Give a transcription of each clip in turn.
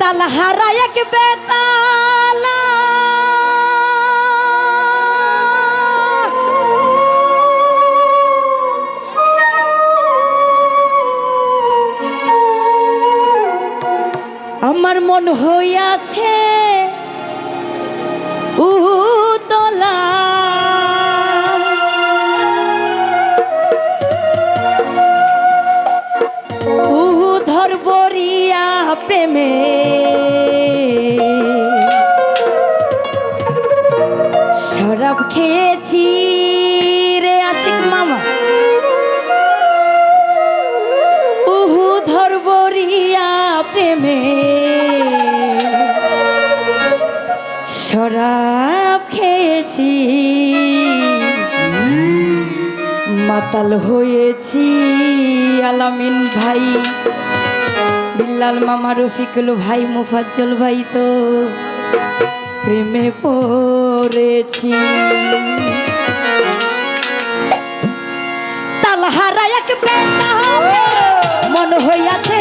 তাল হারায় এক বেতালা। আমার মন হইয়াছে উতলা। প্রেমে মাতাল হয়েছি, আলামিন ভাই। বিল্লাল মামা রফিকুল ভাই, মুফাজ্জল ভাই তো প্রেমে পড়েছি। তালহারা এক মন হইয়াছে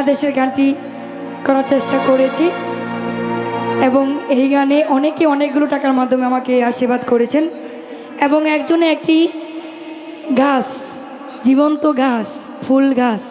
আদেশের গানটি করার চেষ্টা করেছি। এবং এই গানে অনেকে অনেকগুলো টাকার মাধ্যমে আমাকে আশীর্বাদ করেছেন। এবং একজনে একটি ঘাস জীবন্ত ঘাস ফুল গাছ